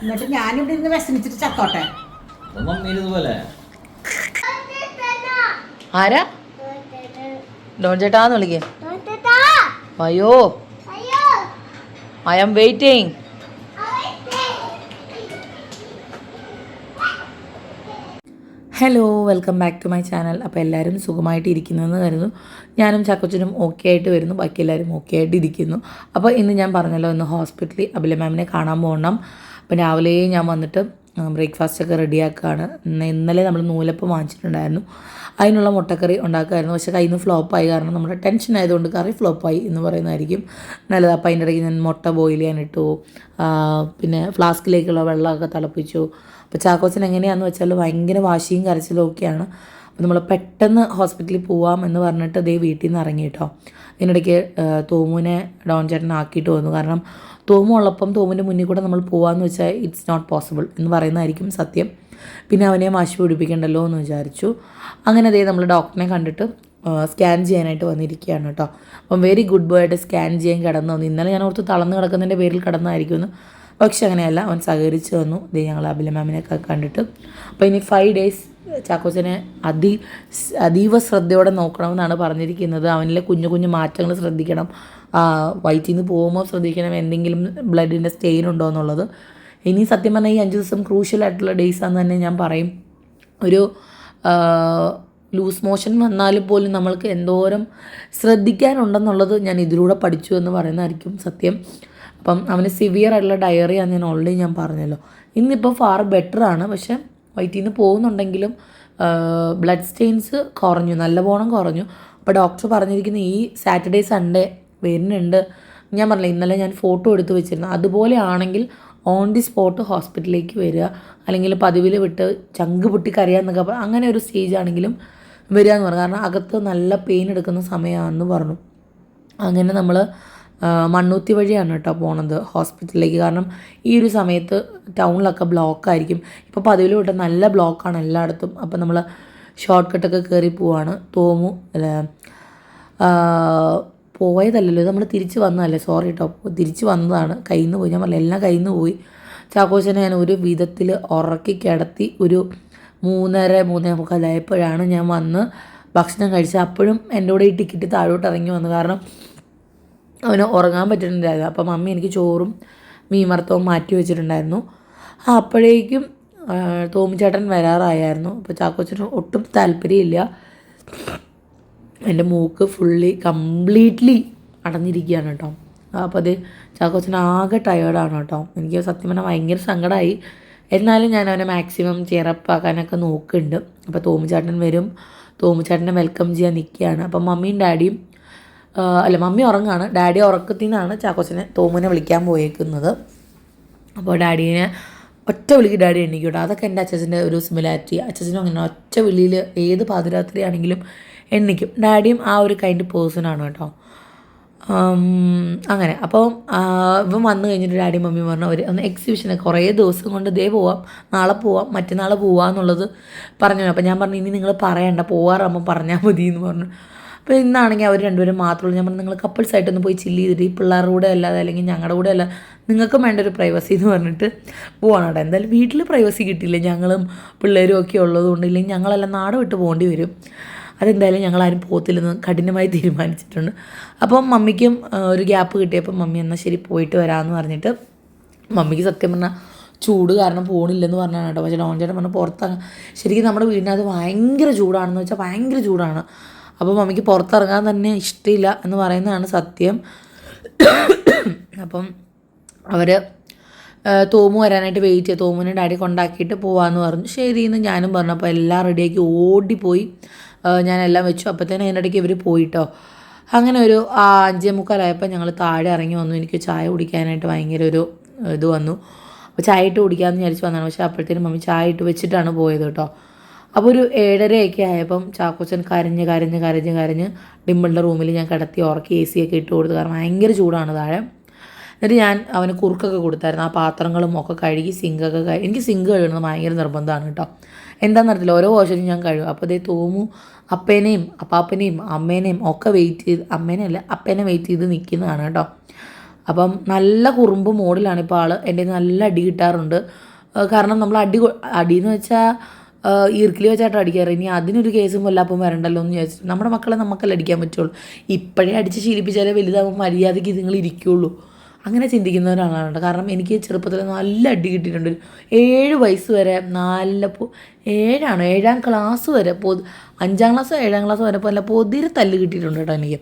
എന്നിട്ട് ഞാനിവിടെ ഇരുന്ന് വിഷമിച്ചിട്ട് ചത്തോട്ടെ. ആരാ? ഡോൺ ചേട്ടാന്ന് വിളിക്കേ അയ്യോ. I am waiting hello welcome back to my channel അപ്പോൾ എല്ലാവരും സുഖമായിട്ട് ഇരിക്കുന്നതെന്ന് കരുതുന്നു. ഞാനും ചക്കച്ചനും ഓക്കെ ആയിട്ട് വരുന്നു. ബാക്കി എല്ലാവരും ഓക്കെ ആയിട്ട് ഇരിക്കുന്നു. അപ്പോൾ ഇന്ന് ഞാൻ പറഞ്ഞല്ലോ ഇന്ന് ഹോസ്പിറ്റലിൽ അബില മാമിനെ കാണാൻ പോകണം അപ്പോൾ രാവിലെ ഞാൻ വന്നിട്ട് ബ്രേക്ക്ഫാസ്റ്റ് ഒക്കെ റെഡിയാക്കുകയാണ് ഇന്നലെ നമ്മൾ നൂലപ്പം വാങ്ങിച്ചിട്ടുണ്ടായിരുന്നു. അതിനുള്ള മുട്ടക്കറി ഉണ്ടാക്കുമായിരുന്നു. പക്ഷേ കയ്യിൽ നിന്ന് ഫ്ലോപ്പായി കാരണം നമ്മുടെ ടെൻഷൻ ആയതുകൊണ്ട് കറി ഫ്ലോപ്പായി എന്ന് പറയുന്നതായിരിക്കും നല്ലത്. അപ്പോൾ അതിന്റെ ഇടയ്ക്ക് ഞാൻ മുട്ട ബോയിൽ ചെയ്യാനിട്ടു പിന്നെ ഫ്ലാസ്കിലേക്കുള്ള വെള്ളമൊക്കെ തിളപ്പിച്ചു. അപ്പോൾ ചാക്കോച്ചൻ എങ്ങനെയാണെന്ന് വെച്ചാൽ ഭയങ്കര വാശിയും കരച്ചിലും ഒക്കെയാണ്. അപ്പോൾ നമ്മൾ പെട്ടെന്ന് ഹോസ്പിറ്റലിൽ പോവാം എന്ന് പറഞ്ഞിട്ട് അതേ വീട്ടിൽ നിന്ന് ഇറങ്ങി കേട്ടോ. ഇതിനിടയ്ക്ക് തോമുവിനെ ഡോൺ ചേട്ടൻ ആക്കിയിട്ട് വന്നു. കാരണം തോമു ഉള്ളപ്പം തോമിന്റെ മുന്നിൽ കൂടെ നമ്മൾ പോകാമെന്ന് വെച്ചാൽ ഇറ്റ്സ് നോട്ട് പോസിബിൾ എന്ന് പറയുന്നതായിരിക്കും സത്യം. പിന്നെ അവനെ വാശി പിടിപ്പിക്കണ്ടല്ലോ എന്ന് വിചാരിച്ചു. അങ്ങനെ അതേ നമ്മൾ ഡോക്ടറിനെ കണ്ടിട്ട് സ്കാൻ ചെയ്യാനായിട്ട് വന്നിരിക്കുകയാണ് കേട്ടോ. അപ്പം വെരി ഗുഡ് ബോയ് ആയിട്ട് സ്കാൻ ചെയ്യാൻ കിടന്നു ഇന്നലെ ഞാൻ ഓർത്ത് തളർന്ന് കിടക്കുന്നതിന്റെ പേരിൽ കിടന്നായിരിക്കുമെന്ന്. പക്ഷെ അങ്ങനെയല്ല. അവൻ സഹകരിച്ചു വന്നു. ദേ ഞങ്ങൾ അബില മാമിനെയൊക്കെ കണ്ടിട്ട്. അപ്പോൾ ഇനി ഫൈവ് ഡേയ്സ് ചാക്കോച്ചനെ അതി അതീവ ശ്രദ്ധയോടെ നോക്കണമെന്നാണ് പറഞ്ഞിരിക്കുന്നത്. അവനിലെ കുഞ്ഞു കുഞ്ഞു മാറ്റങ്ങൾ ശ്രദ്ധിക്കണം. വയറ്റിൽ നിന്ന് പോകുമ്പോൾ ശ്രദ്ധിക്കണം എന്തെങ്കിലും ബ്ലഡിന്റെ സ്റ്റെയിൻ ഉണ്ടോ എന്നുള്ളത്. ഇനി സത്യം പറഞ്ഞാൽ ഈ അഞ്ച് ദിവസം ക്രൂഷ്യൽ ആയിട്ടുള്ള ഡേയ്സ് ആണെന്ന് തന്നെ ഞാൻ പറയും. ഒരു ലൂസ് മോഷൻ വന്നാലും പോലും നമ്മൾക്ക് എന്തോരം ശ്രദ്ധിക്കാനുണ്ടെന്നുള്ളത് ഞാൻ ഇതിലൂടെ പഠിച്ചു എന്ന് പറയുന്നതായിരിക്കും സത്യം. അപ്പം അവന് സിവിയർ ആയിട്ടുള്ള ഡയറി ആണ് ഞാൻ ഓൾറെഡി ഞാൻ പറഞ്ഞല്ലോ. ഇന്നിപ്പോൾ ഫാർ ബെറ്റർ ആണ്. പക്ഷെ വയറ്റിൽ നിന്ന് പോകുന്നുണ്ടെങ്കിലും ബ്ലഡ് സ്റ്റെയിൻസ് കുറഞ്ഞു. നല്ലവണ്ണം കുറഞ്ഞു. അപ്പോൾ ഡോക്ടർ പറഞ്ഞിരിക്കുന്ന ഈ സാറ്റർഡേ സൺഡേ വരുന്നുണ്ട്. ഞാൻ പറഞ്ഞില്ല ഇന്നലെ ഞാൻ ഫോട്ടോ എടുത്ത് വെച്ചിരുന്നു. അതുപോലെ ആണെങ്കിൽ ഓൺ ദി സ്പോട്ട് ഹോസ്പിറ്റലിലേക്ക് വരിക. അല്ലെങ്കിൽ പതിവിൽ വിട്ട് ചങ്ക് പൊട്ടി കരയാന്നൊക്കെ പറഞ്ഞു അങ്ങനെ ഒരു സ്റ്റേജ് ആണെങ്കിലും വരിക എന്ന് പറഞ്ഞു. കാരണം അകത്ത് നല്ല പെയിൻ എടുക്കുന്ന സമയമാണെന്ന് പറഞ്ഞു. അങ്ങനെ നമ്മൾ മണ്ണൂത്തി വഴിയാണ് കേട്ടോ പോണത് ഹോസ്പിറ്റലിലേക്ക്. കാരണം ഈ ഒരു സമയത്ത് ടൗണിലൊക്കെ ബ്ലോക്ക് ആയിരിക്കും ഇപ്പോൾ പതിവിൽ വിട്ട നല്ല ബ്ലോക്കാണ് എല്ലായിടത്തും. അപ്പോൾ നമ്മൾ ഷോർട്ട് കട്ടൊക്കെ കയറി പോവാണ്. തോമു അല്ല പോയതല്ലല്ലോ. നമ്മൾ തിരിച്ച് വന്നതല്ലേ? സോറി കേട്ടോ. തിരിച്ച് വന്നതാണ്. കയ്യിൽ നിന്ന് പോയി. ഞാൻ പറഞ്ഞില്ല എല്ലാം കയ്യിൽ നിന്ന് പോയി. ചാക്കോച്ചനെ ഞാൻ ഒരു വിധത്തിൽ ഉറക്കി കിടത്തി ഒരു മൂന്നര മൂന്നേ മുക്കാലായപ്പോഴാണ് ഞാൻ വന്ന് ഭക്ഷണം കഴിച്ചത്. അപ്പോഴും എന്റെ കൂടെ ഈ ടിക്കറ്റ് താഴോട്ട് ഇറങ്ങി വന്നു. കാരണം അവന് ഉറങ്ങാൻ പറ്റുന്നുണ്ടായിരുന്നു. അപ്പം മമ്മി എനിക്ക് ചോറും മീൻ വറുത്തവും മാറ്റി വെച്ചിട്ടുണ്ടായിരുന്നു. അപ്പോഴേക്കും തോമിച്ചേട്ടൻ വരാറായായിരുന്നു. അപ്പോൾ ചാക്കോച്ചന് ഒട്ടും താല്പര്യമില്ല. എന്റെ മൂക്ക് ഫുള്ളി കംപ്ലീറ്റ്ലി അടഞ്ഞിരിക്കുകയാണ് കേട്ടോ. അപ്പോൾ അത് ചാക്കോച്ചൻ ആകെ ടയേർഡാണ് കേട്ടോ. എനിക്ക് സത്യം പറഞ്ഞാൽ ഭയങ്കര സങ്കടമായി എന്നാലും ഞാൻ അവനെ മാക്സിമം ചെയറപ്പാക്കാനൊക്കെ നോക്കുന്നുണ്ട്. അപ്പോൾ തോമുചേട്ടൻ വരും. തോമുചേട്ടനെ വെൽക്കം ചെയ്യാൻ നിൽക്കുകയാണ്. അപ്പം മമ്മിയും ഡാഡിയും അല്ല മമ്മി ഉറങ്ങാണ്. ഡാഡി ഉറക്കത്തിൽ നിന്നാണ് ചാക്കോച്ചനെ തോമുനെ വിളിക്കാൻ പോയേക്കുന്നത്. അപ്പോൾ ഡാഡീനെ ഒറ്റ വിളിക്ക് ഡാഡി എണ്ണിക്കും കേട്ടോ. അതൊക്കെ എന്റെ അച്ഛന്റെ ഒരു സിമിലാരിറ്റി അച്ഛനും അങ്ങനെ ഒറ്റ വിളിയിൽ ഏത് പാതിരാത്രി ആണെങ്കിലും എണ്ണിക്കും ഡാഡിയും ആ ഒരു കൈൻഡ് പേഴ്സണാണ് കേട്ടോ. അങ്ങനെ. അപ്പോൾ ഇപ്പം വന്നു കഴിഞ്ഞിട്ട് ഡാഡി മമ്മി പറഞ്ഞു ഒരു ഒന്ന് എക്സിബിഷന് കുറേ ദിവസം കൊണ്ട് ദേ പോവാം. നാളെ പോവാം. മറ്റന്നാൾ പോവാം എന്നുള്ളത് പറഞ്ഞു. അപ്പോൾ ഞാൻ പറഞ്ഞു ഇനി നിങ്ങൾ പറയണ്ട. പോവാറാകുമ്പോൾ പറഞ്ഞാൽ മതി എന്ന് പറഞ്ഞു. അപ്പോൾ ഇന്നാണെങ്കിൽ അവർ രണ്ടുപേരും മാത്രമുള്ളൂ ഞാൻ പറഞ്ഞു നിങ്ങൾ കപ്പിൾസ് ആയിട്ടൊന്ന് പോയി ചില്ല് ചെയ്തിട്ട് ഈ പിള്ളേരുടെ കൂടെ അല്ലാതെ അല്ലെങ്കിൽ ഞങ്ങളുടെ കൂടെ അല്ല നിങ്ങൾക്കും വേണ്ട ഒരു പ്രൈവസി എന്ന് പറഞ്ഞിട്ട് പോവാണ് കേട്ടോ എന്തായാലും വീട്ടിൽ പ്രൈവസി കിട്ടില്ല ഞങ്ങളും പിള്ളേരും ഒക്കെ ഉള്ളതുകൊണ്ട് ഇല്ലെങ്കിൽ ഞങ്ങളെല്ലാം നാട് വിട്ട് പോകേണ്ടി വരും. അതെന്തായാലും ഞങ്ങളാരും പോകത്തില്ലെന്ന് കഠിനമായി തീരുമാനിച്ചിട്ടുണ്ട്. അപ്പം മമ്മിക്കും ഒരു ഗ്യാപ്പ് കിട്ടിയപ്പോൾ മമ്മി എന്നാൽ ശരി പോയിട്ട് വരാമെന്ന് പറഞ്ഞിട്ട് മമ്മിക്ക് സത്യം പറഞ്ഞാൽ ചൂട് കാരണം പോണില്ലെന്ന് പറഞ്ഞാണ് കേട്ടോ. പക്ഷേ ഡോൺ ചേട്ടൻ പറഞ്ഞു പുറത്താണ് ശരിക്കും നമ്മുടെ വീടിനകത്ത് ഭയങ്കര ചൂടാണെന്ന് വെച്ചാൽ ഭയങ്കര ചൂടാണ്. അപ്പോൾ മമ്മിക്ക് പുറത്തിറങ്ങാൻ തന്നെ ഇഷ്ടമില്ല എന്ന് പറയുന്നതാണ് സത്യം. അപ്പം അവർ തോമു വരാനായിട്ട് വെയിറ്റ് ചെയ്തു. തോമുവിനെ ഡാഡി കൊണ്ടാക്കിയിട്ട് പോവാമെന്ന് പറഞ്ഞു. ശരി എന്ന് ഞാനും പറഞ്ഞു. അപ്പോൾ എല്ലാം റെഡിയാക്കി ഓടിപ്പോയി. ഞാനെല്ലാം വെച്ചു. അപ്പോഴത്തേനും അതിനിടയ്ക്ക് ഇവർ പോയിട്ടോ. അങ്ങനെ ഒരു അഞ്ചേ മുക്കാലായപ്പോൾ ഞങ്ങൾ താഴെ ഇറങ്ങി വന്നു. എനിക്ക് ചായ കുടിക്കാനായിട്ട് ഭയങ്കര ഒരു ഇത് വന്നു. അപ്പോൾ ചായ ഇട്ട് കുടിക്കാമെന്ന് വിചാരിച്ച് വന്നതാണ്. പക്ഷേ അപ്പോഴത്തേനും മമ്മി ചായ ഇട്ട് വെച്ചിട്ടാണ് പോയത് കേട്ടോ. അപ്പോൾ ഒരു ഏഴരയൊക്കെ ആയപ്പം ചാക്കോച്ചൻ കരഞ്ഞ് കരഞ്ഞ് കരഞ്ഞ് കരഞ്ഞ് ഡിമ്പിളിന്റെ റൂമിൽ ഞാൻ കിടത്തി ഉറക്കി എ ഒക്കെ ഇട്ട് കൊടുത്തു കാരണം ഭയങ്കര ചൂടാണ് താഴെ. എന്നിട്ട് ഞാൻ അവന് കുറുക്കൊക്കെ കൊടുത്തായിരുന്നു. ആ പാത്രങ്ങളും ഒക്കെ കഴുകി സിങ്കൊക്കെ കഴുകി. എനിക്ക് സിങ്ക് കഴുകുന്നത് ഭയങ്കര നിർബന്ധമാണ് കേട്ടോ. എന്താണെന്ന് അറിയത്തില്ല. ഓരോ വർഷവും ഞാൻ കഴുകും. അപ്പോൾ അതേ തോമു അപ്പേനെയും അപ്പാപ്പനെയും അമ്മേനെയും ഒക്കെ വെയിറ്റ് ചെയ്ത് അമ്മേനെയല്ല അപ്പേനെ വെയിറ്റ് ചെയ്ത് നിൽക്കുന്നതാണ് കേട്ടോ. അപ്പം നല്ല കുറുമ്പ് മോഡിലാണ് ഇപ്പോൾ ആൾ എന്റെ നല്ല അടി കിട്ടാറുണ്ട്. കാരണം നമ്മൾ അടി അടിയെന്ന് വെച്ചാൽ ഈർക്കിലി വെച്ചാട്ടോ അടിക്കാറ്. ഇനി അതിനൊരു കേസും കൊല്ലാപ്പം വരണ്ടല്ലോ എന്ന് ചോദിച്ചു നമ്മുടെ മക്കളെ നമുക്കല്ല അടിക്കാൻ പറ്റുള്ളൂ. ഇപ്പോഴേ അടിച്ച് ശീലിപ്പിച്ചാലേ വലുതാകുമ്പോൾ മര്യാദയ്ക്ക് നിങ്ങൾ ഇരിക്കുള്ളൂ. അങ്ങനെ ചിന്തിക്കുന്ന ഒരാളാണ്. കാരണം എനിക്ക് ചെറുപ്പത്തിൽ നല്ല അടി കിട്ടിയിട്ടുണ്ട്. ഏഴ് വയസ്സ് വരെ നല്ല ഏഴാണ്? ഏഴാം ക്ലാസ് വരെ പൊ അഞ്ചാം ക്ലാസ് ഏഴാം ക്ലാസ് വരെ പോലെ പൊതിരെ തല്ല് കിട്ടിയിട്ടുണ്ട് കേട്ടോ എനിക്ക്.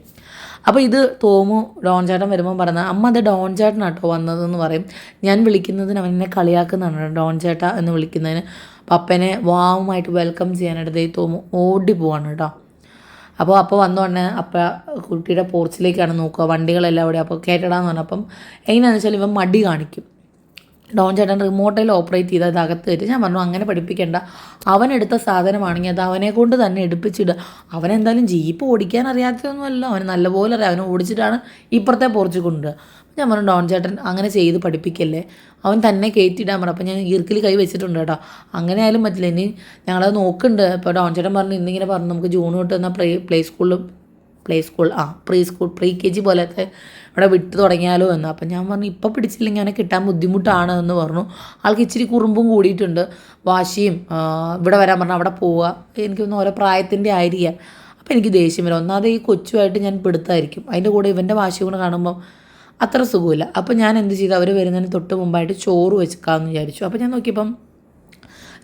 അപ്പോൾ ഇത് തോമു ഡോൺ ചേട്ടൻ വരുമ്പോൾ പറഞ്ഞ അമ്മ അത് ഡോൺ ചേട്ടനാട്ടോ വന്നതെന്ന് പറയും. ഞാൻ വിളിക്കുന്നതിന് അവൻ കളിയാക്കുന്നതാണ് കേട്ടോ, ഡോൺ ചേട്ടാ എന്ന് വിളിക്കുന്നതിന്. പപ്പനെ വാവുമായിട്ട് വെൽക്കം ചെയ്യാനായിട്ട് തോമു ഓടി പോവാണ് കേട്ടോ. അപ്പോൾ അപ്പോൾ വന്നോടനെ അപ്പം കുട്ടിയുടെ പോർച്ചിലേക്കാണ് നോക്കുക. വണ്ടികളെല്ലാം അവിടെ. അപ്പോൾ കേട്ടടാന്ന് പറഞ്ഞു അപ്പം എങ്ങനെയാണെന്ന് വെച്ചാൽ ഇവൻ മടി കാണിക്കും. ഡോൺ ചേട്ടൻ റിമോട്ടിൽ ഓപ്പറേറ്റ് ചെയ്ത് അത് അകത്ത് കയറ്റി. ഞാൻ പറഞ്ഞു അങ്ങനെ പഠിപ്പിക്കേണ്ട. അവൻ എടുത്ത സാധനമാണെങ്കിൽ അത് അവനെ കൊണ്ട് തന്നെ എടുപ്പിച്ചിടുക. അവനെന്തായാലും ജീപ്പ് ഓടിക്കാൻ അറിയാത്തതൊന്നുമല്ല. അവന് നല്ലപോലെ അറിയാം. അവനെ ഓടിച്ചിട്ടാണ് ഇപ്പുറത്തെ പോർച്ച് കൊണ്ടുവരിക. ഞാൻ പറഞ്ഞു ഡോൺ ചേട്ടൻ അങ്ങനെ ചെയ്ത് പഠിപ്പിക്കല്ലേ? അവൻ തന്നെ കയറ്റിയിടാൻ പറഞ്ഞു. അപ്പോൾ ഞാൻ ഈർക്കിൽ കൈ വെച്ചിട്ടുണ്ട് കേട്ടോ. അങ്ങനെ ആയാലും പറ്റില്ല. ഇനി ഞങ്ങളത് നോക്കുന്നുണ്ട് ഇപ്പോൾ ഡോൺ ചേട്ടൻ പറഞ്ഞു ഇന്നിങ്ങനെ പറഞ്ഞു നമുക്ക് ജൂൺ തൊട്ട് എന്നാൽ പ്ലേ പ്ലേ സ്കൂളിൽ പ്ലേ സ്കൂൾ ആ pre school pre K G പോലത്തെ ഇവിടെ വിട്ട് തുടങ്ങിയാലോ എന്ന്. അപ്പം ഞാൻ പറഞ്ഞു ഇപ്പം പിടിച്ചില്ലെങ്കിൽ അവനെ കിട്ടാൻ ബുദ്ധിമുട്ടാണ് എന്ന് പറഞ്ഞു. ആൾക്ക് ഇച്ചിരി കുറുമ്പും കൂടിയിട്ടുണ്ട്. വാശിയും ഇവിടെ വരാൻ പറഞ്ഞാൽ അവിടെ പോവുക. എനിക്കൊന്ന് ഓരോ പ്രായത്തിന്റെ ആയിരിക്കാം. അപ്പം എനിക്ക് ദേഷ്യം വരും. ഒന്നാമത് ഈ കൊച്ചുമായിട്ട് ഞാൻ പിടുത്തായിരിക്കും അതിന്റെ കൂടെ ഇവന്റെ വാശി കൂടെ കാണുമ്പോൾ അത്ര സുഖമില്ല. അപ്പോൾ ഞാൻ എന്ത് ചെയ്തു? അവർ വരുന്നതിന് തൊട്ട് മുമ്പായിട്ട് ചോറ് വെച്ചേക്കാമെന്ന് വിചാരിച്ചു. അപ്പോൾ ഞാൻ നോക്കിയപ്പം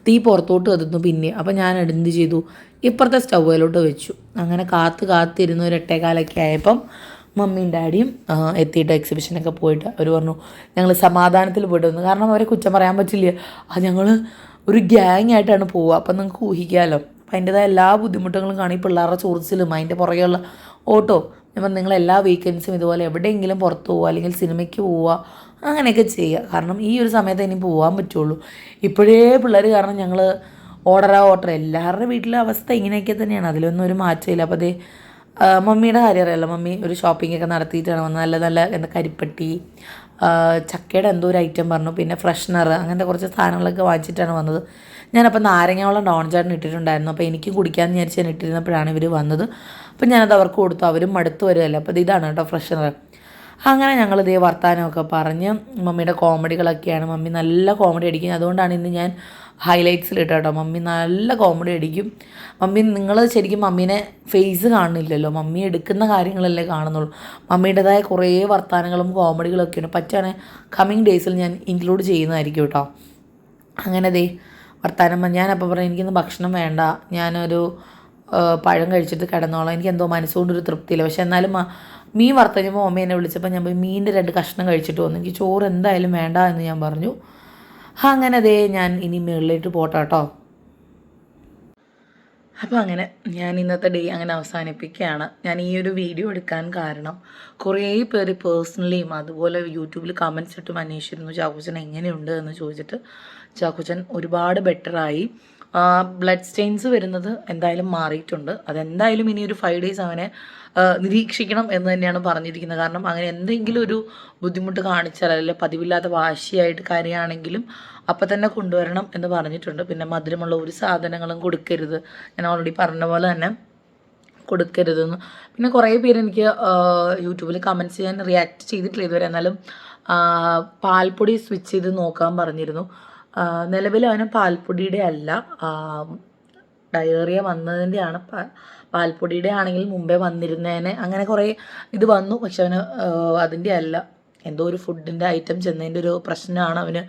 തീ പുറത്തോട്ട് കത്തുന്നു പിന്നെ. അപ്പോൾ ഞാൻ എന്ത് ചെയ്തു? ഇപ്പുറത്തെ സ്റ്റൗവിലോട്ട് വെച്ചു. അങ്ങനെ കാത്ത് കാത്തിരുന്നു ഒരു എട്ടേകാലൊക്കെ ആയപ്പം മമ്മിയും ഡാഡിയും ആ, എത്തിയിട്ട് എക്സിബിഷനൊക്കെ പോയിട്ട് അവർ പറഞ്ഞു ഞങ്ങൾ സമാധാനത്തിൽ പോയിട്ട് വന്നു കാരണം അവരെ കുറ്റം പറയാൻ പറ്റില്ല? അത് ഞങ്ങൾ ഒരു ഗ്യാങ് ആയിട്ടാണ് പോവുക. അപ്പം നിങ്ങൾക്ക് ഊഹിക്കാമല്ലോ അപ്പം അതിന്റെതായ എല്ലാ ബുദ്ധിമുട്ടുകളും കാണും. ഈ പിള്ളേരുടെ ചോർച്ചിലും അതിന്റെ പുറകെയുള്ള ഓട്ടോ പറഞ്ഞു നിങ്ങൾ എല്ലാ വീക്കെൻഡ്സും ഇതുപോലെ എവിടെയെങ്കിലും പുറത്ത് പോവുക അല്ലെങ്കിൽ സിനിമയ്ക്ക് പോവുക അങ്ങനെയൊക്കെ ചെയ്യുക. കാരണം ഈ ഒരു സമയത്ത് ഇനി പോകാൻ പറ്റുള്ളൂ. ഇപ്പോഴേ പിള്ളേർ കാരണം ഞങ്ങൾ ഓർഡറാ ഓർഡർ എല്ലാവരുടെ വീട്ടിലെ അവസ്ഥ ഇങ്ങനെയൊക്കെ തന്നെയാണ്. അതിലൊന്നും ഒരു മാറ്റമില്ല. അപ്പോൾ അതേ മമ്മിയുടെ കാര്യം അറിയാമല്ലോ മമ്മി ഒരു ഷോപ്പിംഗ് ഒക്കെ നടത്തിയിട്ടാണ് വന്നത്. നല്ല നല്ല എന്താ കരിപ്പട്ടി ചക്കയുടെ എന്തോ ഒരു ഐറ്റം പറഞ്ഞു. പിന്നെ ഫ്രഷ്നർ അങ്ങനത്തെ കുറച്ച് സാധനങ്ങളൊക്കെ വാങ്ങിച്ചിട്ടാണ് വന്നത്. ഞാനപ്പോൾ നാരങ്ങാവെള്ളം ഡോൺ ചേട്ടൻ ഇട്ടിട്ടുണ്ടായിരുന്നു. അപ്പോൾ എനിക്കും കുടിക്കാമെന്ന് വിചാരിച്ച് ഞാൻ ഇട്ടിരുന്നപ്പോഴാണ് ഇവർ വന്നത്. അപ്പം ഞാനത് അവർക്ക് കൊടുത്തു. അവരും മടുത്തു വരുമല്ലോ അപ്പോൾ ഇതാണ് കേട്ടോ ഫ്രഷ്നർ അങ്ങനെ ഞങ്ങൾ ഇതേ വർത്താനമൊക്കെ പറഞ്ഞ് മമ്മിയുടെ കോമഡികളൊക്കെയാണ്. മമ്മി നല്ല കോമഡി അടിക്കുന്നത് അതുകൊണ്ടാണ് ഇന്ന് ഞാൻ ഹൈലൈറ്റ്സിൽ ഇട്ട കേട്ടോ. മമ്മി നല്ല കോമഡി അടിക്കും. മമ്മി നിങ്ങൾ ശരിക്കും മമ്മീനെ ഫേസ് കാണുന്നില്ലല്ലോ. മമ്മി എടുക്കുന്ന കാര്യങ്ങളല്ലേ കാണുന്നുള്ളൂ. മമ്മിയുടേതായ കുറേ വർത്താനങ്ങളും കോമഡികളൊക്കെയാണ് പറ്റുകയാണെങ്കിൽ കമ്മിങ് ഡേയ്സിൽ ഞാൻ ഇൻക്ലൂഡ് ചെയ്യുന്നതായിരിക്കും കേട്ടോ. അങ്ങനെ ദേ പറഞ്ഞ്. ഞാനപ്പോൾ പറഞ്ഞു എനിക്കിന്ന് ഭക്ഷണം വേണ്ട. ഞാനൊരു പഴം കഴിച്ചിട്ട് കിടന്നോളാം. എനിക്ക് എന്തോ മനസ്സുകൊണ്ട് ഒരു തൃപ്തിയില്ല. പക്ഷെ എന്നാലും മീൻ വറുത്തഞ്ഞപ്പോൾ അമ്മ എന്നെ വിളിച്ചപ്പോൾ ഞാൻ പോയി മീനിന്റെ രണ്ട് കഷ്ണം കഴിച്ചിട്ട് വന്നു. എനിക്ക് ചോറ് എന്തായാലും വേണ്ട എന്ന് ഞാൻ പറഞ്ഞു. അങ്ങനെ അതേ ഞാൻ ഇനി മുകളിലേക്ക് പോട്ടെ കേട്ടോ അപ്പോൾ അങ്ങനെ ഞാൻ ഇന്നത്തെ ഡേ അങ്ങനെ അവസാനിപ്പിക്കുകയാണ്. ഞാൻ ഈ ഒരു വീഡിയോ എടുക്കാൻ കാരണം കുറേ പേര് പേഴ്സണലിയും അതുപോലെ യൂട്യൂബിൽ കമൻസ് ഇട്ടും അന്വേഷിച്ചിരുന്നു ചാക്കോച്ചൻ എങ്ങനെയുണ്ട്? എന്ന് ചോദിച്ചിട്ട് ചാക്കോച്ചൻ ഒരുപാട് ബെറ്ററായി ബ്ലഡ് സ്റ്റെയിൻസ് വരുന്നത് എന്തായാലും മാറിയിട്ടുണ്ട്. അതെന്തായാലും ഇനി ഒരു ഫൈവ് ഡേയ്സ് അവനെ നിരീക്ഷിക്കണം എന്ന് തന്നെയാണ് പറഞ്ഞിരിക്കുന്നത്. കാരണം അങ്ങനെ എന്തെങ്കിലും ഒരു ബുദ്ധിമുട്ട് കാണിച്ചാൽ അല്ലെങ്കിൽ പതിവില്ലാത്ത വാശിയായിട്ട് കാര്യമാണെങ്കിലും അപ്പം തന്നെ കൊണ്ടുവരണം എന്ന് പറഞ്ഞിട്ടുണ്ട്. പിന്നെ മധുരമുള്ള ഒരു സാധനങ്ങളും കൊടുക്കരുത്. ഞാൻ ഓൾറെഡി പറഞ്ഞ പോലെ തന്നെ കൊടുക്കരുതെന്ന് പിന്നെ കുറേ പേര് എനിക്ക് യൂട്യൂബിൽ കമന്റ്സ് ചെയ്യാൻ റിയാക്ട് ചെയ്തിട്ടില്ല ഇതുവരെ. എന്നാലും പാൽപ്പൊടി സ്വിച്ച് ചെയ്ത് നോക്കാൻ പറഞ്ഞിരുന്നു. നിലവിൽ അവന് പാൽപ്പൊടിയുടെ അല്ല. ഡയറിയ വന്നതിന്റെയാണ് പാ- പാൽപ്പൊടിയുടെ ആണെങ്കിൽ മുമ്പേ വന്നിരുന്നേനെ. അങ്ങനെ കുറേ ഇത് വന്നു. പക്ഷെ അവന് അതിന്റെ അല്ല. എന്തോ ഒരു ഫുഡിന്റെ ഐറ്റം ചെന്നതിന്റെ ഒരു പ്രശ്നമാണ് അവന്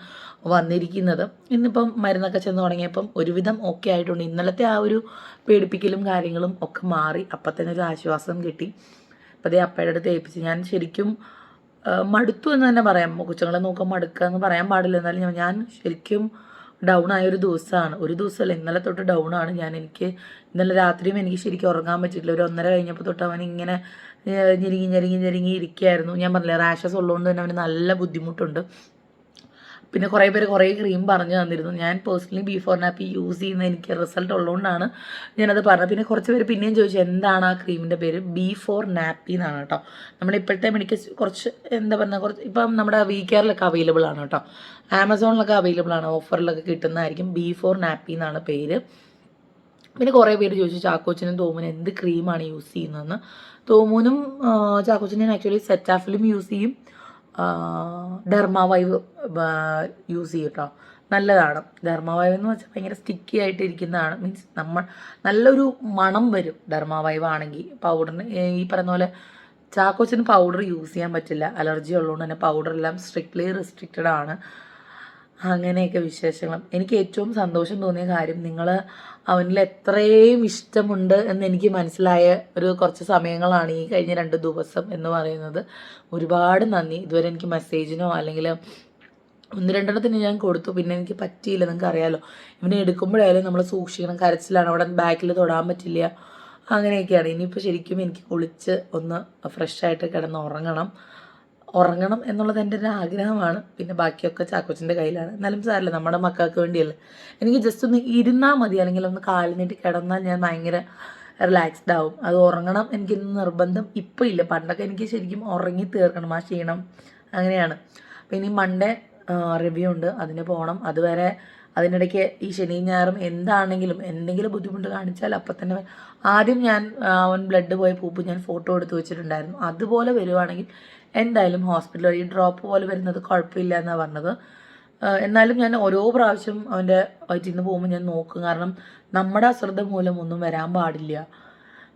വന്നിരിക്കുന്നത്. ഇന്നിപ്പം മരുന്നൊക്കെ ചെന്ന് തുടങ്ങിയപ്പം ഒരുവിധം ഓക്കെ ആയിട്ടുണ്ട്. ഇന്നലത്തെ ആ ഒരു പേടിപ്പിക്കലും കാര്യങ്ങളും ഒക്കെ മാറി. അപ്പം തന്നെ ഒരു ആശ്വാസം കിട്ടി. അപ്പം അതേ അപ്പയുടെ അടുത്ത് ഏൽപ്പിച്ച്. ഞാൻ ശരിക്കും മടുത്തു എന്ന് തന്നെ പറയാം. കൊച്ചുങ്ങളെ നോക്കാൻ മടുക്കുക എന്ന് പറയാൻ പാടില്ല. എന്നാലും ഞാൻ- ശരിക്കും ഡൗൺ ആയ ഒരു ദിവസമാണ്. ഒരു ദിവസമല്ല ഇന്നലെ തൊട്ട് ഡൗൺ ആണ്. ഞാൻ എനിക്ക് ഇന്നലെ രാത്രിയും എനിക്ക് ശരിക്കും ഉറങ്ങാൻ പറ്റിയില്ല ഒരു ഒന്നര കഴിഞ്ഞപ്പോൾ തൊട്ട് അവൻ ഇങ്ങനെ ഞെരുങ്ങി ഞെരുങ്ങി ഞെരുങ്ങി ഇരിക്കുകയായിരുന്നു. ഞാൻ പറഞ്ഞില്ല റാഷസ് ഉള്ളതുകൊണ്ട് തന്നെ അവന് നല്ല ബുദ്ധിമുട്ടുണ്ട്. പിന്നെ കുറേ പേര് കുറേ ക്രീം പറഞ്ഞു തന്നിരുന്നു. ഞാൻ പേഴ്സണലി ബിഫോർ നാപ്പി യൂസ് ചെയ്യുന്ന എനിക്ക് റിസൾട്ട് ഉള്ളതുകൊണ്ടാണ് ഞാനത് പറഞ്ഞത്. പിന്നെ കുറച്ച് പേര് പിന്നെയും ചോദിച്ചു എന്താണ് ആ ക്രീമിന്റെ പേര്? ബി ഫോർ നാപ്പി എന്നാണ് കേട്ടോ. നമ്മുടെ ഇപ്പോഴത്തെ മെഡിക്കൽ കുറച്ച് എന്താ പറയുക കുറച്ച് ഇപ്പം നമ്മുടെ വി കെയറിലൊക്കെ അവൈലബിൾ ആണ് കേട്ടോ. ആമസോണിലൊക്കെ അവൈലബിൾ ആണ്. ഓഫറിലൊക്കെ കിട്ടുന്നതായിരിക്കും ബി ഫോർ നാപ്പി എന്നാണ് പേര്. പിന്നെ കുറേ പേര് ചോദിച്ചു ചാക്കോച്ചനും തോമനും എന്ത് ക്രീമാണ് യൂസ് ചെയ്യുന്നതെന്ന്? തോമൂനും ചാക്കോച്ചനും ആക്ച്വലി സെറ്റാഫിലും യൂസ് ചെയ്യും. ഡെർമാവൈവ് യൂസ് ചെയ്യും കേട്ടോ നല്ലതാണ്. ഡെർമാവൈവ് എന്ന് വെച്ചാൽ ഭയങ്കര സ്റ്റിക്കി ആയിട്ട് ഇരിക്കുന്നതാണ് മീൻസ് നമ്മൾ നല്ലൊരു മണം വരും ഡെർമാവൈവ് ആണെങ്കിൽ. പൗഡറിന് ഈ പറയുന്ന പോലെ ചാക്കോച്ചിന് പൗഡർ യൂസ് ചെയ്യാൻ പറ്റില്ല. അലർജി ഉള്ളതുകൊണ്ട് തന്നെ പൗഡർ എല്ലാം സ്ട്രിക്ട്ലി റെസ്ട്രിക്റ്റഡ് ആണ്. അങ്ങനെയൊക്കെ വിശേഷങ്ങളും എനിക്ക് ഏറ്റവും സന്തോഷം തോന്നിയ കാര്യം നിങ്ങൾ അവനിൽ എത്രയും ഇഷ്ടമുണ്ട് എന്ന് എനിക്ക് മനസ്സിലായ ഒരു കുറച്ച് സമയങ്ങളാണ് ഈ കഴിഞ്ഞ രണ്ട് ദിവസം എന്ന് പറയുന്നത്. ഒരുപാട് നന്ദി. ഇതുവരെ എനിക്ക് മെസ്സേജിനോ അല്ലെങ്കിൽ ഒന്ന് രണ്ടെണ്ണത്തിന് ഞാൻ കൊടുത്തു. പിന്നെ എനിക്ക് പറ്റിയില്ല. നിങ്ങൾക്ക് അറിയാലോ. ഇവനെ എടുക്കുമ്പോഴായാലും നമ്മൾ സൂക്ഷിക്കണം. കരച്ചിലാണ്. അവിടെ ബാക്കിൽ തൊടാൻ പറ്റില്ല. അങ്ങനെയൊക്കെയാണ്. ഇനിയിപ്പോൾ ശരിക്കും എനിക്ക് കുളിച്ച് ഒന്ന് ഫ്രഷായിട്ട് കിടന്ന് ഉറങ്ങണം. ഉറങ്ങണം എന്നുള്ളത് എന്റെ ഒരു ആഗ്രഹമാണ്. പിന്നെ ബാക്കിയൊക്കെ ചാക്കോച്ചിന്റെ കയ്യിലാണ്. എന്നാലും സാരല്ല നമ്മുടെ മക്കൾക്ക് വേണ്ടിയല്ല. എനിക്ക് ജസ്റ്റ് ഒന്ന് ഇരുന്നാൽ മതി. അല്ലെങ്കിൽ ഒന്ന് കാലിൽ കിടന്നാൽ ഞാൻ ഭയങ്കര റിലാക്സ്ഡ് ആവും. അത് ഉറങ്ങണം എനിക്ക് നിർബന്ധം ഇപ്പം ഇല്ല. പണ്ടൊക്കെ എനിക്ക് ശരിക്കും ഉറങ്ങി തീർക്കണം. ആ ക്ഷീണം അങ്ങനെയാണ്. അപ്പം ഇനി മൺഡേ റിവ്യൂ ഉണ്ട്. അതിന് പോകണം അതുവരെ അതിനിടയ്ക്ക് ഈ ശനിയും ഞായറും എന്താണെങ്കിലും എന്തെങ്കിലും ബുദ്ധിമുട്ട് കാണിച്ചാൽ അപ്പം തന്നെ ആദ്യം ഞാൻ അവൻ ബ്ലഡ് പോയ പൂപ്പ് ഞാൻ ഫോട്ടോ എടുത്ത് വെച്ചിട്ടുണ്ടായിരുന്നു. അതുപോലെ വരുവാണെങ്കിൽ എന്തായാലും ഹോസ്പിറ്റൽ ഈ ഡ്രോപ്പ് പോലെ വരുന്നത് കുഴപ്പമില്ല എന്നാണ് പറഞ്ഞത്. എന്നാലും ഞാൻ ഓരോ പ്രാവശ്യം അവന്റെ വയറ്റിൽ നിന്ന് പോകുമ്പോൾ ഞാൻ നോക്കും. കാരണം നമ്മുടെ അശ്രദ്ധ മൂലം ഒന്നും വരാൻ പാടില്ല.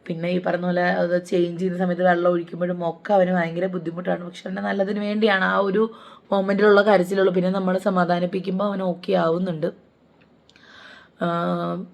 പിന്നെ ഈ പറഞ്ഞ പോലെ അത് ചേഞ്ച് ചെയ്യുന്ന സമയത്ത് വെള്ളം ഒഴിക്കുമ്പോഴും ഒക്കെ അവന് ഭയങ്കര ബുദ്ധിമുട്ടാണ്. പക്ഷെ അവന്റെ നല്ലതിന് വേണ്ടിയാണ് ആ ഒരു മൊമെന്റിലുള്ള കരച്ചിലുള്ളൂ. പിന്നെ നമ്മൾ സമാധാനിപ്പിക്കുമ്പോൾ അവൻ ഓക്കെ ആവുന്നുണ്ട്.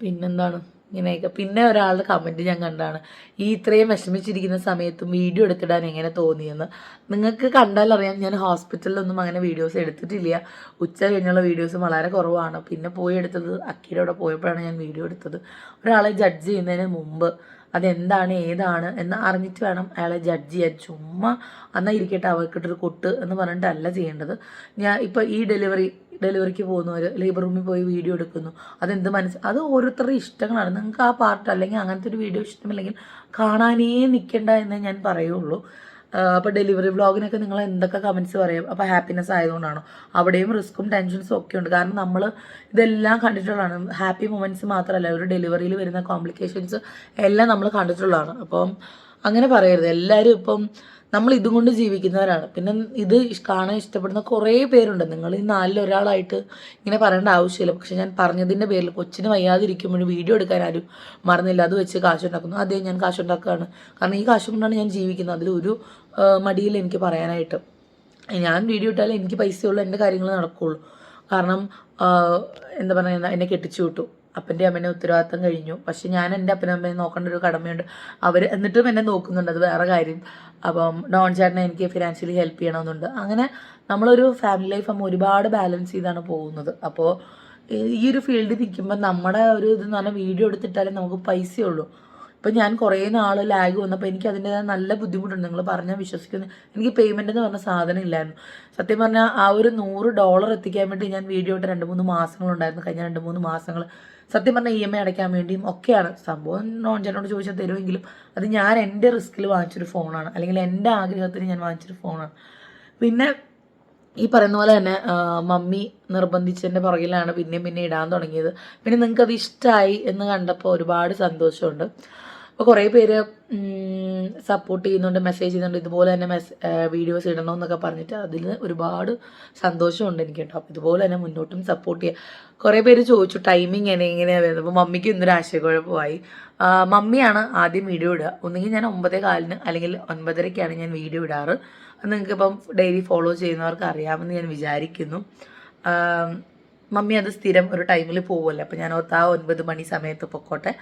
പിന്നെന്താണ്? ഇങ്ങനെയൊക്കെ. പിന്നെ ഒരാളുടെ കമന്റ് ഞാൻ കണ്ടാണ് ഈ ഇത്രയും വിഷമിച്ചിരിക്കുന്ന സമയത്തും വീഡിയോ എടുത്തിടാൻ എങ്ങനെ തോന്നിയെന്ന്? നിങ്ങൾക്ക് കണ്ടാലറിയാം ഞാൻ ഹോസ്പിറ്റലിലൊന്നും അങ്ങനെ വീഡിയോസ് എടുത്തിട്ടില്ല. ഉച്ച കഴിഞ്ഞുള്ള വീഡിയോസ് വളരെ കുറവാണ്. പിന്നെ പോയി എടുത്തത് അക്കീടെ കൂടെ പോയപ്പോഴാണ് ഞാൻ വീഡിയോ എടുത്തത്. ഒരാളെ ജഡ്ജ് ചെയ്യുന്നതിന് മുമ്പ് അതെന്താണ് ഏതാണ് എന്ന് അറിഞ്ഞിട്ട് വേണം അയാളെ ജഡ്ജ് ചെയ്യാൻ. ചുമ്മാ എന്നാൽ ഇരിക്കട്ടെ അവർക്കിട്ടൊരു കൊട്ട് എന്ന് പറഞ്ഞിട്ടല്ല ചെയ്യേണ്ടത്. ഞാൻ ഇപ്പോൾ ഈ ഡെലിവറി ഡെലിവറിക്ക് പോകുന്നവർ ലേബർ റൂമിൽ പോയി വീഡിയോ എടുക്കുന്നു. അതെന്ത് മനസ്സ് അത് ഓരോരുത്തരുടെ ഇഷ്ടങ്ങളാണ്. നിങ്ങൾക്ക് ആ പാർട്ട് അല്ലെങ്കിൽ അങ്ങനത്തെ ഒരു വീഡിയോ ഇഷ്ടമില്ലെങ്കിൽ കാണാനേ നിൽക്കണ്ട എന്നേ ഞാൻ പറയുള്ളൂ. അപ്പോൾ ഡെലിവറി വ്ളോഗിനൊക്കെ നിങ്ങൾ എന്തൊക്കെ കമന്റ്സ് പറയും? അപ്പോൾ ഹാപ്പിനെസ് ആയതുകൊണ്ടാണോ? അവിടെയും റിസ്ക്കും ടെൻഷൻസും ഒക്കെ ഉണ്ട്. കാരണം നമ്മൾ ഇതെല്ലാം കണ്ടിട്ടുള്ളതാണ്. ഹാപ്പി മൊമെന്റ്സ് മാത്രമല്ല ഒരു ഡെലിവറിയിൽ വരുന്ന കോംപ്ലിക്കേഷൻസ് എല്ലാം നമ്മൾ കണ്ടിട്ടുള്ളതാണ്. അപ്പം അങ്ങനെ പറയരുത്. എല്ലാവരും ഇപ്പം നമ്മൾ ഇതും കൊണ്ട് ജീവിക്കുന്നവരാണ്. പിന്നെ ഇത് കാണാൻ ഇഷ്ടപ്പെടുന്ന കുറേ പേരുണ്ട്. നിങ്ങൾ ഈ നാലിൽ ഒരാളായിട്ട് ഇങ്ങനെ പറയേണ്ട ആവശ്യമില്ല. പക്ഷെ ഞാൻ പറഞ്ഞതിന്റെ പേരിൽ കൊച്ചിന് വയ്യാതിരിക്കുമ്പോഴും വീഡിയോ എടുക്കാൻ ആരും മറന്നില്ല. അത് വെച്ച് കാശുണ്ടാക്കുന്നു. അതേ ഞാൻ കാശുണ്ടാക്കുകയാണ്. കാരണം ഈ കാശ് കൊണ്ടാണ് ഞാൻ ജീവിക്കുന്നത്. അതിലൊരു മടിയില്ല എനിക്ക് പറയാനായിട്ട്. ഞാൻ വീഡിയോ ഇട്ടാലേ എനിക്ക് പൈസയുള്ളൂ എന്റെ കാര്യങ്ങൾ നടക്കുകയുള്ളൂ. കാരണം എന്താ പറയുക എന്നെ കെട്ടിച്ചു വിട്ടു. അപ്പന്റെ അമ്മേനെ ഉത്തരവാദിത്തം കഴിഞ്ഞു. പക്ഷെ ഞാൻ എന്റെ അപ്പനും അമ്മയെ നോക്കേണ്ട ഒരു കടമയുണ്ട്. അവർ എന്നിട്ടും എന്നെ നോക്കുന്നുണ്ട്. അത് വേറെ കാര്യം. അപ്പം ഡോൺ ചേട്ടനെ എനിക്ക് ഫിനാൻഷ്യലി ഹെൽപ്പ് ചെയ്യണമെന്നുണ്ട്. അങ്ങനെ നമ്മളൊരു ഫാമിലി ലൈഫ് അമ്മ ഒരുപാട് ബാലൻസ് ചെയ്താണ് പോകുന്നത്. അപ്പോൾ ഈ ഒരു ഫീൽഡിൽ നിൽക്കുമ്പോൾ നമ്മുടെ ഒരു ഇതെന്ന് പറഞ്ഞാൽ വീഡിയോ എടുത്തിട്ടാലേ നമുക്ക് പൈസയുള്ളൂ. ഇപ്പം ഞാൻ കുറേ നാൾ ലാഗ് വന്നപ്പോൾ എനിക്ക് അതിന്റെതായ നല്ല ബുദ്ധിമുട്ടുണ്ട്. നിങ്ങൾ പറഞ്ഞാൽ വിശ്വസിക്കുന്നു. എനിക്ക് പേയ്മെന്റ് എന്ന് പറഞ്ഞ സാധനം ഇല്ലായിരുന്നു. സത്യം പറഞ്ഞാൽ ആ ഒരു നൂറ് ഡോളർ എത്തിക്കാൻ വേണ്ടി ഞാൻ വീഡിയോ ഇട്ട് രണ്ട് മൂന്ന് മാസങ്ങളുണ്ടായിരുന്നു. കഴിഞ്ഞ രണ്ട് മൂന്ന് മാസങ്ങൾ സത്യം പറഞ്ഞാൽ ഇ എം ഐ അടയ്ക്കാൻ വേണ്ടിയും ഒക്കെയാണ്. സംഭവം നോൺ ചേട്ടനോട് ചോദിച്ചാൽ തരുമെങ്കിലും അത് ഞാൻ എന്റെ റിസ്കിൽ വാങ്ങിച്ചൊരു ഫോണാണ് അല്ലെങ്കിൽ എന്റെ ആഗ്രഹത്തിന് ഞാൻ വാങ്ങിച്ചൊരു ഫോണാണ് പിന്നെ ഈ പറയുന്ന പോലെ തന്നെ മമ്മി നിർബന്ധിച്ചതിന്റെ പുറകിലാണ് പിന്നെയും പിന്നെ ഇടാൻ തുടങ്ങിയത്. പിന്നെ നിങ്ങൾക്ക് അത് ഇഷ്ടമായി എന്ന് കണ്ടപ്പോൾ ഒരുപാട് സന്തോഷമുണ്ട്. അപ്പോൾ കുറേ പേര് സപ്പോർട്ട് ചെയ്യുന്നുണ്ട് മെസ്സേജ് ചെയ്യുന്നുണ്ട്. ഇതുപോലെ തന്നെ മെസ് വീഡിയോസ് ഇടണമെന്നൊക്കെ പറഞ്ഞിട്ട് അതിൽ ഒരുപാട് സന്തോഷമുണ്ട് എനിക്ക് കേട്ടോ അപ്പോൾ ഇതുപോലെ തന്നെ മുന്നോട്ടും സപ്പോർട്ട് ചെയ്യുക കുറേ പേര് ചോദിച്ചു ടൈമിങ് എന്നെ എങ്ങനെയാണ് വരുന്നത്? അപ്പോൾ മമ്മിക്ക് ഇന്നൊരു ആശയക്കുഴപ്പമായി. മമ്മിയാണ് ആദ്യം വീഡിയോ ഇടുക. ഒന്നുകിൽ ഞാൻ ഒമ്പതേ കാലിന് അല്ലെങ്കിൽ ഒൻപതരയ്ക്കാണ് ഞാൻ വീഡിയോ ഇടാറ്. അത് നിങ്ങൾക്കിപ്പം ഡെയിലി ഫോളോ ചെയ്യുന്നവർക്ക് അറിയാമെന്ന് ഞാൻ വിചാരിക്കുന്നു. മമ്മി അത് സ്ഥിരം ഒരു ടൈമിൽ പോകുമല്ലോ അപ്പോൾ ഞാൻ ആ ഒൻപത് മണി സമയത്ത് പൊക്കോട്ടെ.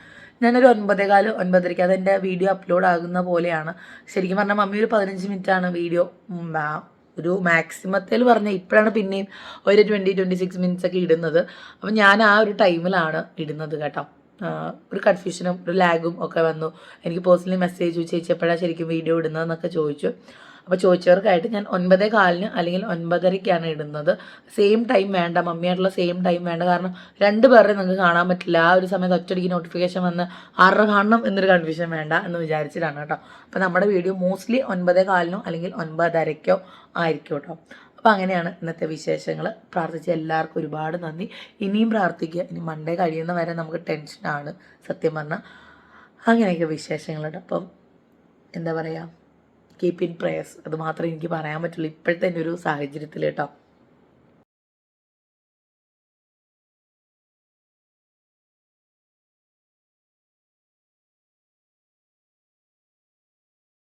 ഞാനൊരു ഒൻപതേകാൽ ഒൻപതരയ്ക്ക് അതെന്റെ വീഡിയോ അപ്ലോഡ് ആകുന്ന പോലെയാണ്. ശരിക്കും പറഞ്ഞാൽ മമ്മി ഒരു പതിനഞ്ച് മിനിറ്റാണ് വീഡിയോ ഒരു മാക്സിമത്തിൽ പറഞ്ഞാൽ ഇപ്പോഴാണ് പിന്നെയും ഒരു ട്വന്റി ട്വന്റി സിക്സ് മിനിറ്റ്സ് ഒക്കെ ഇടുന്നത്. അപ്പം ഞാൻ ആ ഒരു ടൈമിലാണ് ഇടുന്നത് കേട്ടോ. ഒരു കൺഫ്യൂഷനും ഒരു ലാഗും ഒക്കെ വന്നു. എനിക്ക് പേഴ്സണലി മെസ്സേജ് ചേച്ചി എപ്പോഴാണ് ശരിക്കും വീഡിയോ ഇടുന്നതെന്നൊക്കെ ചോദിച്ചു. അപ്പോൾ ചോദിച്ചവർക്കായിട്ട് ഞാൻ ഒൻപതേ കാലിന് അല്ലെങ്കിൽ ഒൻപതരയ്ക്കാണ് ഇടുന്നത്. സെയിം ടൈം വേണ്ട മമ്മിയായിട്ടുള്ള സെയിം ടൈം വേണ്ട. കാരണം രണ്ട് പേരുടെ നിങ്ങൾക്ക് കാണാൻ പറ്റില്ല. ആ ഒരു സമയത്ത് ഒറ്റയടിക്ക് നോട്ടിഫിക്കേഷൻ വന്ന് ആറര കാണണം എന്നൊരു കൺഫ്യൂഷൻ വേണ്ട എന്ന് വിചാരിച്ചിട്ടാണ് കേട്ടോ. അപ്പോൾ നമ്മുടെ വീഡിയോ മോസ്റ്റ്ലി ഒൻപതേ കാലിനോ അല്ലെങ്കിൽ ഒൻപതരയ്ക്കോ ആയിരിക്കും കേട്ടോ. അപ്പോൾ അങ്ങനെയാണ് ഇന്നത്തെ വിശേഷങ്ങൾ. പ്രാർത്ഥിച്ച എല്ലാവർക്കും ഒരുപാട് നന്ദി. ഇനിയും പ്രാർത്ഥിക്കുക. ഇനി മൺഡേ കഴിയുന്ന വരെ നമുക്ക് ടെൻഷനാണ് സത്യം പറഞ്ഞാൽ അങ്ങനെയൊക്കെ വിശേഷങ്ങളുണ്ട് അപ്പം എന്താ പറയുക കീപ്പ് ഇൻ പ്രേയേഴ്സ് അത് മാത്രമേ എനിക്ക് പറയാൻ പറ്റുള്ളൂ. ഇപ്പോഴത്തെ എന്റെ ഒരു സാഹചര്യത്തിൽ കേട്ടോ.